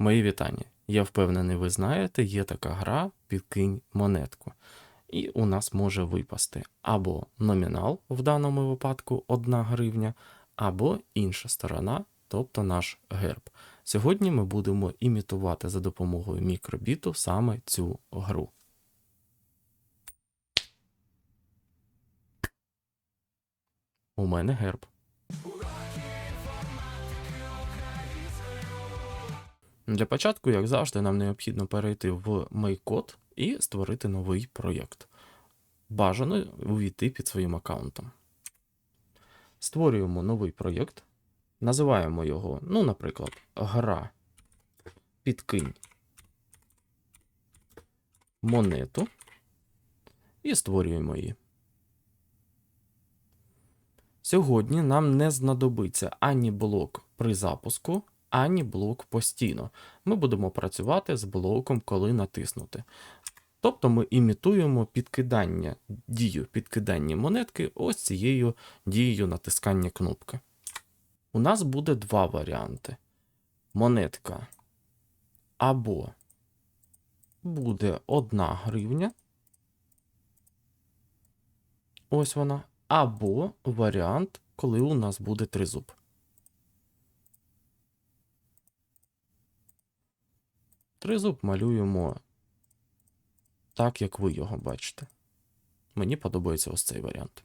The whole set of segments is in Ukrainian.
Мої вітання. Я впевнений, ви знаєте, є така гра підкинь монетку. І у нас може випасти або номінал, в даному випадку 1 гривня, або інша сторона, тобто наш герб. Сьогодні ми будемо імітувати за допомогою мікробіту саме цю гру. У мене герб. Для початку, як завжди, нам необхідно перейти в MakeCode і створити новий проєкт. Бажано увійти під своїм аккаунтом. Створюємо новий проєкт. Називаємо його, ну, наприклад, гра підкинь монету. І створюємо її. Сьогодні нам не знадобиться ані блок при запуску, ані блок постійно. Ми будемо працювати з блоком, коли натиснути. Тобто ми імітуємо підкидання, дію підкидання монетки ось цією дією натискання кнопки. У нас буде два варіанти. Монетка або буде 1 гривня. Ось вона. Або варіант, коли у нас буде тризуб. Тризуб малюємо так, як ви його бачите. Мені подобається ось цей варіант.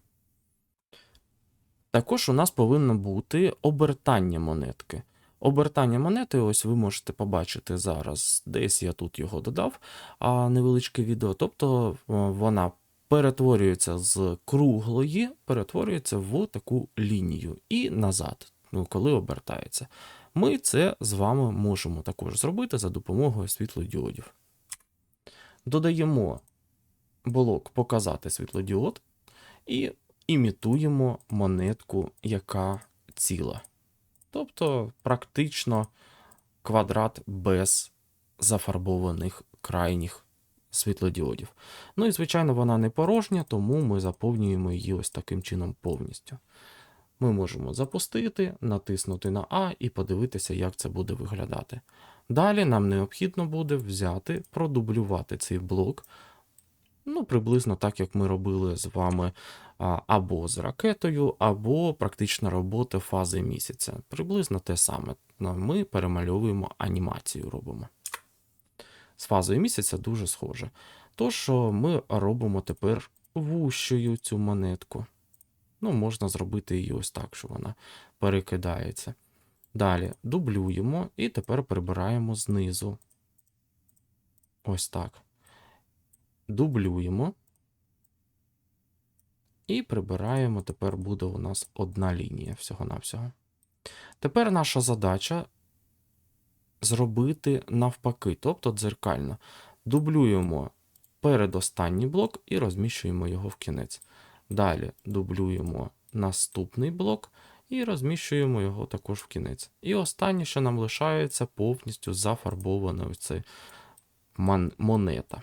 Також у нас повинно бути обертання монетки. Обертання монети, ось ви можете побачити зараз, десь я тут його додав, а невеличке відео. Тобто е, вона перетворюється з круглої, перетворюється в таку лінію і назад, ну, коли обертається. Ми це з вами можемо також зробити за допомогою світлодіодів. Додаємо блок показати світлодіод і імітуємо монетку, яка ціла. Тобто, практично квадрат без зафарбованих крайніх світлодіодів. Ну і, звичайно, вона не порожня, тому ми заповнюємо її ось таким чином повністю. Ми можемо запустити, натиснути на А і подивитися, як це буде виглядати. Далі нам необхідно буде взяти, продублювати цей блок. Ну, приблизно так, як ми робили з вами або з ракетою, або практична робота фази місяця. Приблизно те саме. Ну, Ми перемальовуємо анімацію робимо. З фазою місяця дуже схоже. Тож ми робимо тепер вущою цю монетку. Ну, можна зробити її ось так, що вона перекидається. Далі дублюємо і тепер прибираємо знизу. Ось так. Дублюємо. І прибираємо, тепер буде у нас одна лінія всього-навсього. Тепер наша задача зробити навпаки, тобто дзеркально. Дублюємо передостанній блок і розміщуємо його в кінець. Далі дублюємо наступний блок і розміщуємо його також в кінець. І останнє, що нам лишається, повністю зафарбована оця монета.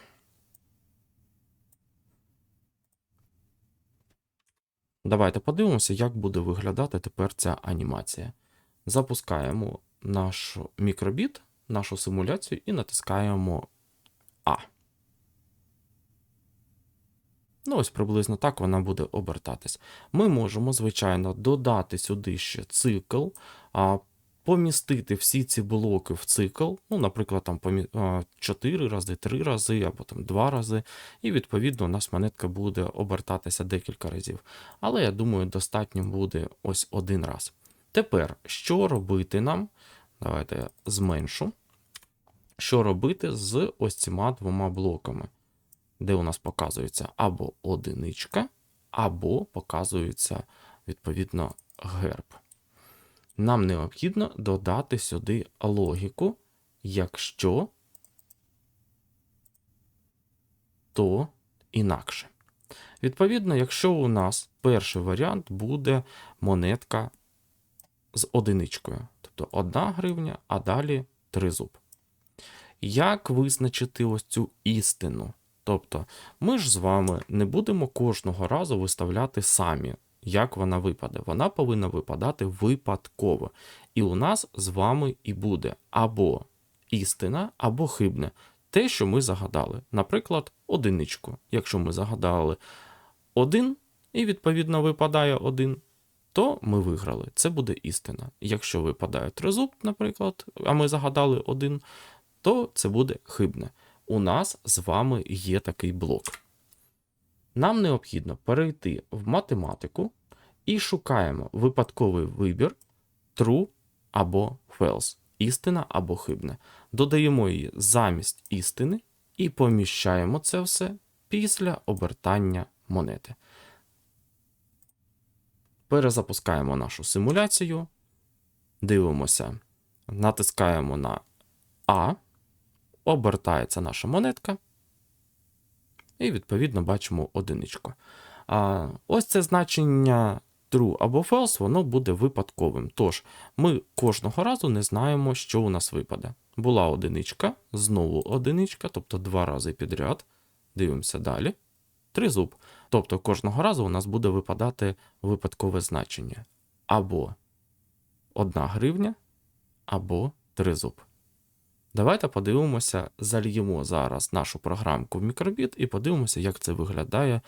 Давайте подивимося, як буде виглядати тепер ця анімація. Запускаємо наш мікробіт, нашу симуляцію і натискаємо Ну, ось приблизно так вона буде обертатись. Ми можемо, звичайно, додати сюди ще цикл, помістити всі ці блоки в цикл, ну, наприклад, там 4 рази, 3 рази або там 2 рази, і відповідно у нас монетка буде обертатися декілька разів. Але я думаю, достатньо буде ось один раз. Тепер, що робити нам? Давайте я зменшу. Що робити з ось цими двома блоками? Де у нас показується або одиничка, або показується, відповідно, герб. Нам необхідно додати сюди логіку, якщо, то інакше. Відповідно, якщо у нас перший варіант буде монетка з одиничкою, тобто 1 гривня, а далі тризуб. Як визначити ось цю істину? Тобто, ми ж з вами не будемо кожного разу виставляти самі, як вона випаде. Вона повинна випадати випадково. І у нас з вами і буде або істина або хибне. Те, що ми загадали. Наприклад, одиничку. Якщо ми загадали один, і відповідно випадає один, то ми виграли. Це буде істина. Якщо випадає тризуб, наприклад, а ми загадали один, то це буде хибне. У нас з вами є такий блок. Нам необхідно перейти в математику і шукаємо випадковий вибір true або false, істина або хибне. Додаємо її замість істини і поміщаємо це все після обертання монети. Перезапускаємо нашу симуляцію, дивимося, натискаємо на А, обертається наша монетка, і відповідно бачимо одиничку. А, ось це значення true або false, воно буде випадковим. Тож ми кожного разу не знаємо, що у нас випаде. Була одиничка, знову одиничка, тобто два рази підряд. Дивимося далі. Тризуб. Тобто кожного разу у нас буде випадати випадкове значення. Або 1 гривня, або тризуб. Давайте подивимося, зальємо зараз нашу програмку в мікробіт і подивимося, як це виглядає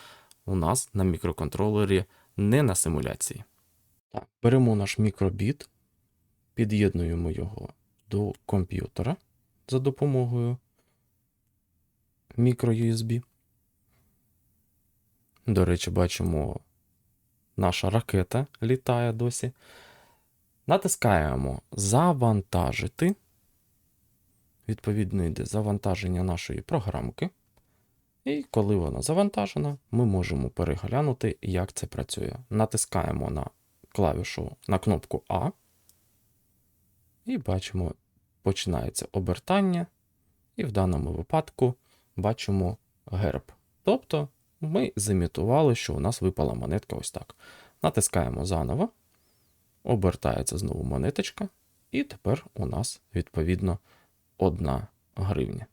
у нас на мікроконтролері, не на симуляції. Так, беремо наш мікробіт, під'єднуємо його до комп'ютера за допомогою мікро-USB. До речі, бачимо, наша ракета літає досі. Натискаємо Завантажити. Відповідно, йде завантаження нашої програмки. І коли вона завантажена, ми можемо переглянути, як це працює. Натискаємо на клавішу на кнопку А. І бачимо, починається обертання. І в даному випадку бачимо герб. Тобто ми зімітували, що у нас випала монетка ось так. Натискаємо заново, обертається знову монеточка, і тепер у нас, відповідно, 1 гривня.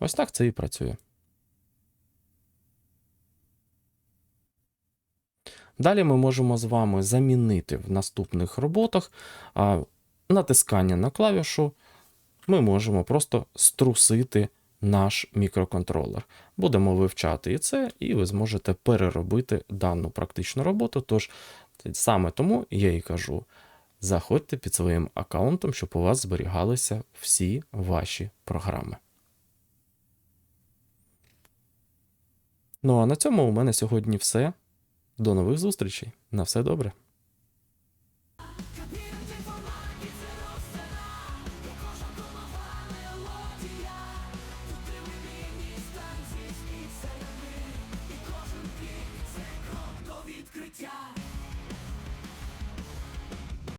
Ось так це і працює. Далі ми можемо з вами замінити в наступних роботах а, натискання на клавішу. Ми можемо просто струсити наш мікроконтролер. Будемо вивчати і це, і ви зможете переробити дану практичну роботу. Тож саме тому я і кажу: заходьте під своїм аккаунтом, щоб у вас зберігалися всі ваші програми. Ну а на цьому у мене сьогодні все. До нових зустрічей. На все добре.